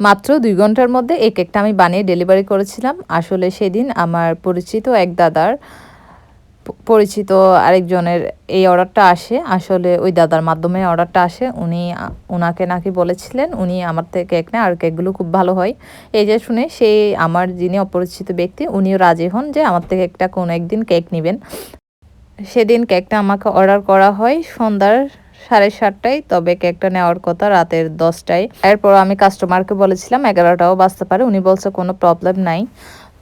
মাত্র দুই ঘণ্টার মধ্যে এই কেকটা আমি বানিয়ে ডেলিভারি করেছিলাম। আসলে সেদিন আমার পরিচিত এক দাদার পরিচিত আরেকজনের এই অর্ডারটা আসে। আসলে ওই দাদার মাধ্যমে অর্ডারটা আসে। উনি ওনাকে নাকি বলেছিলেন, উনি আমার থেকে কেক নেয়, আর কেকগুলো খুব ভালো হয়। এই যে শুনে সেই আমার যিনি অপরিচিত ব্যক্তি, উনিও রাজি হন যে আমার থেকে একটা কোনো একদিন কেক নেবেন। সেদিন কেকটা আমাকে অর্ডার করা হয় সন্ধ্যার সাড়ে সাতটায়, তবে কেকটা নেওয়ার কথা রাতের দশটায়। এরপর আমি কাস্টমারকে বলেছিলাম, এগারোটাও বাঁচতে পারে, উনি বলছে কোনো প্রবলেম নাই।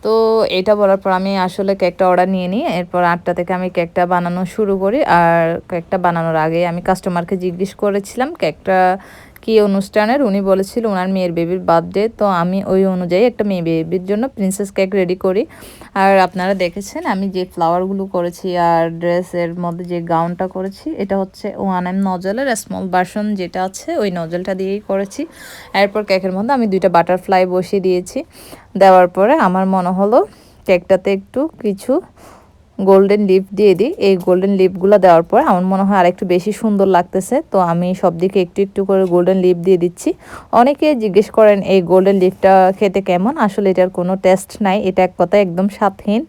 তো এটা বলার পর আমি আসলে কেকটা অর্ডার নিয়ে নিই এরপর আটটা থেকে আমি কেকটা বানানো শুরু করি। আর কেকটা বানানোর আগে আমি কাস্টমারকে জিজ্ঞেস করেছিলাম, কেকটা কি অনুষ্ঠানের? উনি বলেছিল ওনার মেয়ের বেবির বার্থডে তো আমি ওই অনুযায়ী একটা মেয়ে বেবির জন্য প্রিন্সেস কেক রেডি করি। আর আপনারা দেখেছেন, আমি যে ফ্লাওয়ারগুলো করেছি আর ড্রেসের মধ্যে যে গাউনটা করেছি, এটা হচ্ছে ওয়ান এম নজলের স্মল বাসন যেটা আছে, ওই নজলটা দিয়েই করেছি। এরপর কেকের মধ্যে আমি দুইটা বাটারফ্লাই বসিয়ে দিয়েছি। দেওয়ার পরে আমার মনে হলো কেকটাতে একটু কিছু গোল্ডেন লিপ দিয়ে দিই। এই গোল্ডেন লিপগুলো দেওয়ার পর আমার মনে হয় আরেকটু বেশি সুন্দর লাগতেছে। তো আমি সব দিকে একটু একটু করে গোল্ডেন লিপ দিয়ে দিচ্ছি। অনেকে জিজ্ঞেস করেন, এই গোল্ডেন লিপটা খেতে কেমন? আসলে এটার কোনো টেস্ট নাই। এটা এক কথা একদম স্বাদহীন।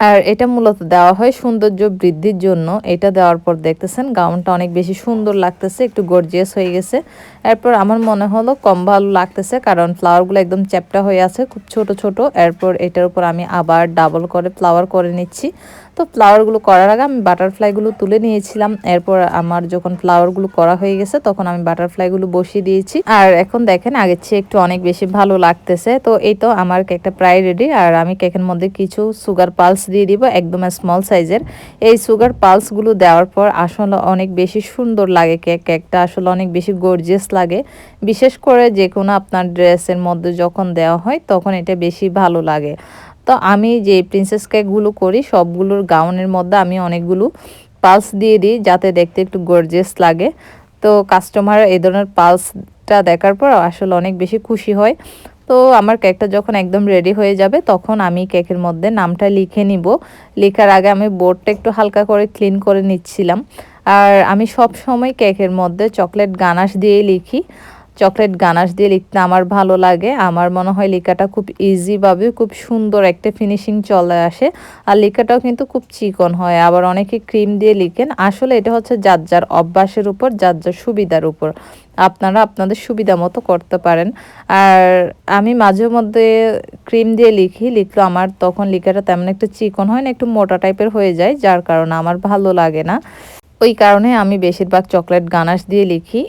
আর এটা মূলত দেওয়া হয় সৌন্দর্য বৃদ্ধির জন্য। এটা দেওয়ার পর দেখতেছেন গাউনটা অনেক বেশি সুন্দর লাগতেছে, একটু গর্জিয়াস হয়ে গেছে। এরপর আমার মনে হলো কম ভালো লাগতেছে কারণ ফ্লাওয়ারগুলো একদম চ্যাপটা হয়ে আছে, খুব ছোট ছোট। এরপর এটার উপর আমি আবার ডাবল করে ফ্লাওয়ার করে নিচ্ছি। তো ফ্লাওয়ারগুলো করার আগে আমি বাটারফ্লাইগুলো তুলে নিয়েছিলাম। এরপর আমার যখন ফ্লাওয়ারগুলো করা হয়ে গেছে তখন আমি বাটারফ্লাইগুলো বসিয়ে দিয়েছি। আর এখন দেখেন আগের চেয়ে একটু অনেক বেশি ভালো লাগতেছে। তো এই তো আমার কেকটা প্রায় রেডি আর আমি কেকের মধ্যে কিছু সুগার পালস দিয়ে দিব একদম স্মল সাইজের এই সুগার পালসগুলো দেওয়ার পর আসলে অনেক বেশি সুন্দর লাগে কেক কেকটা আসলে অনেক বেশি গর্জিয়াস লাগে। বিশেষ করে যে কোনো আপনার ড্রেসের মধ্যে যখন দেওয়া হয়, তখন এটা বেশি ভালো লাগে। তো আমি যে প্রিন্সেস কেকগুলো করি, সবগুলোর গাউনের মধ্যে আমি অনেকগুলো পালস দিয়ে দিই, যাতে দেখতে একটু গর্জিয়াস লাগে। তো কাস্টমার এই ধরনের পালসটা দেখার পর আসলে অনেক বেশি খুশি হয়। তো আমার কেকটা যখন একদম রেডি হয়ে যাবে, তখন আমি কেকের মধ্যে নামটা লিখে নিব। লেখার আগে আমি বোর্ডটা একটু হালকা করে ক্লিন করে নিচ্ছিলাম। আর আমি সব সময় কেকের মধ্যে চকলেট গানাশ দিয়ে লিখি। চকলেট গানাশ দিয়ে লিখতে আমার ভালো লাগে। আমার মনে হয় লেখাটা খুব ইজিভাবে খুব সুন্দর একটা ফিনিশিং চলে আসে। আর লেখাটাও কিন্তু খুব চিকন হয়। আবার অনেকে ক্রিম দিয়ে লিখেন, আসলে এটা হচ্ছে যার যার অভ্যাসের উপর, যার যার সুবিধার উপর। আপনারা আপনাদের সুবিধা মতো করতে পারেন। আর আমি মাঝে মধ্যে ক্রিম দিয়ে লিখি লিখলে আমার তখন লেখাটা তেমন একটু চিকন হয় না, একটু মোটা টাইপের হয়ে যায়, যার কারণে আমার ভালো লাগে না। ওই কারণে আমি বেশিরভাগ চকলেট গানাশ দিয়ে লিখি।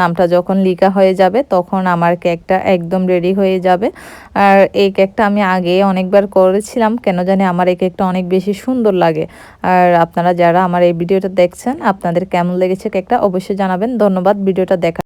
নামটা যখন লিখা হয়ে যাবে, তখন আমার কেকটা একদম রেডি হয়ে যাবে। আর এই কেকটা আমি আগে অনেকবার করেছিলাম, কেন জানি আমার এই কেকটা অনেক বেশি সুন্দর লাগে। আর আপনারা যারা আমার এই ভিডিওটা দেখছেন, আপনাদের কেমন লেগেছে কেকটা অবশ্যই জানাবেন। ধন্যবাদ, ভিডিওটা দেখা